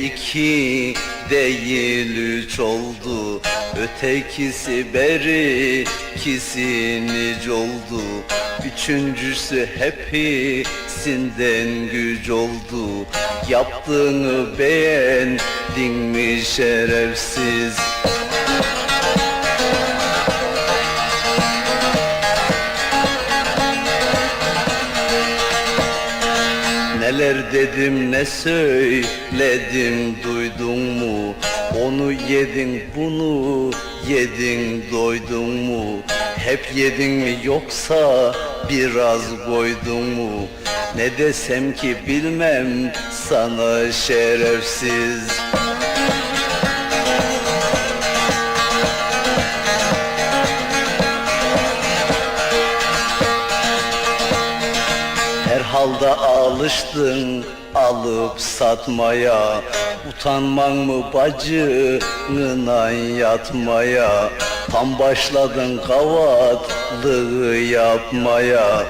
iki değil üç oldu. Ötekisi beri ikisinic oldu Üçüncüsü hepsinden güç oldu. Yaptığını beğendin mi şerefsiz Neler dedim ne söyledim duydun mu? Onu yedin bunu yedin doydun mu? Hep yedin mi yoksa biraz koydun mu? Ne desem ki bilmem sana şerefsiz Herhalde alıştın alıp satmaya. Utanman mı bacınına yatmaya? Tam başladın kavatlığı yapmaya.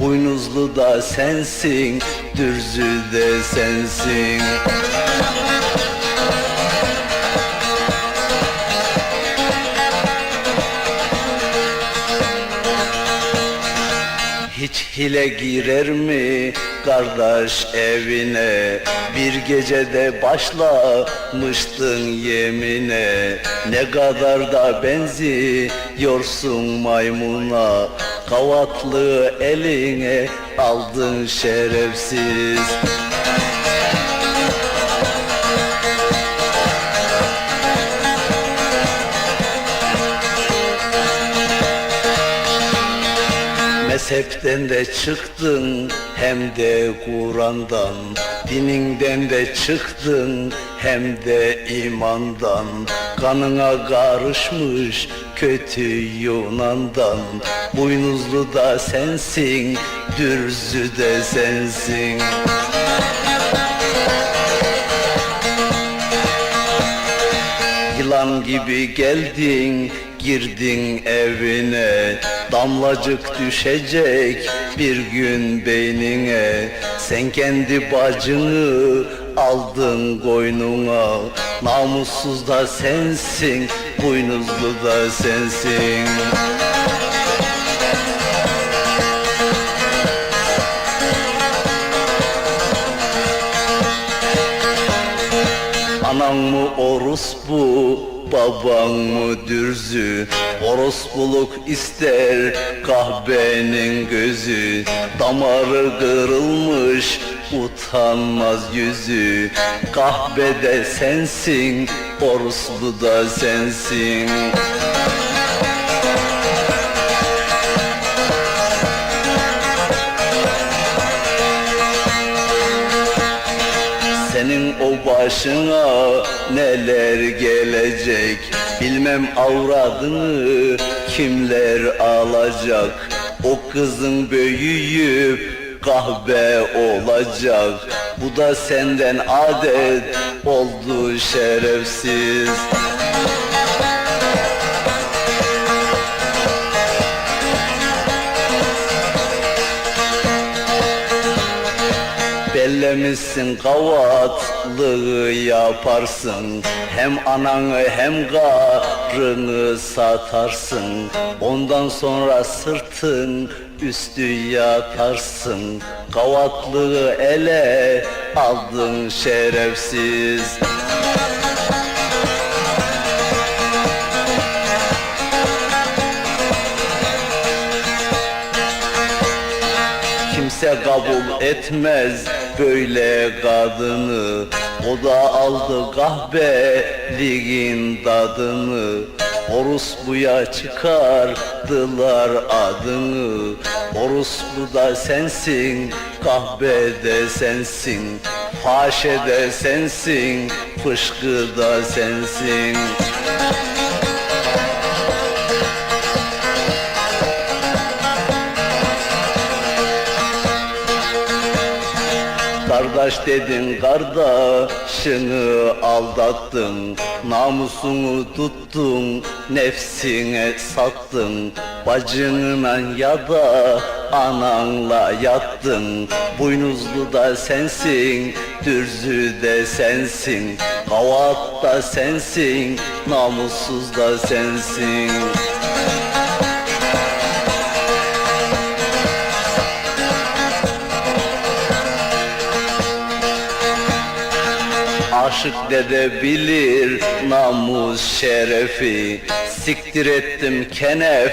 Boynuzlu da sensin, dürzü de sensin hile girer mi kardeş evine? Bir gecede başlamıştın yemine. Ne kadar da benziyorsun maymuna. Kavatlı eline aldın şerefsiz Mezhepten de çıktın hem de Kur'an'dan. Dininden de çıktın hem de imandan. Kanına karışmış kötü Yunan'dan. Boynuzlu da sensin, dürzü de sensin. Yılan gibi geldin girdin evine Damlacık düşecek bir gün beynine. Sen kendi bacını aldın koynuna Namussuz da sensin, boynuzlu da sensin Anan mı orospu, baban mı dürzü? Orospuluk ister kahvenin gözü. Damarı kırılmış utanmaz yüzü. Kahvede sensin, orospu da sensin başına neler gelecek? Bilmem avradını kimler alacak? O kızın büyüyüp kahve olacak. Bu da senden adet oldu şerefsiz Bellemişsin kavatlığı yaparsın. Hem ananı hem karını satarsın. Ondan sonra sırtın üstü yatarsın Kavatlığı ele aldın şerefsiz. Kimse kabul etmez böyle kadını. O da aldı kahveliğin tadını. Orospuya çıkardılar adını. Orospu da sensin, kahvede sensin Haşede sensin, fışkı da sensin Kardeş dedin kardeşini aldattın. Namusunu tuttun nefsine sattın. Bacınla ya da ananla yattın. Boynuzlu da sensin, dürzü de sensin. Kavat da sensin, namussuz da sensin Aşık dede bilir namus şerefi. Siktir ettim kenef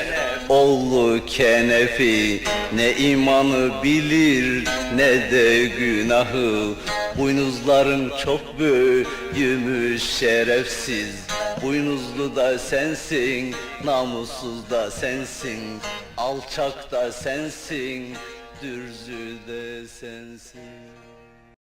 oğlu kenefi. Ne imanı bilir ne de günahı. Boynuzların çok büyümüş şerefsiz. Boynuzlu da sensin, namussuz da sensin. Alçak da sensin, dürzü de sensin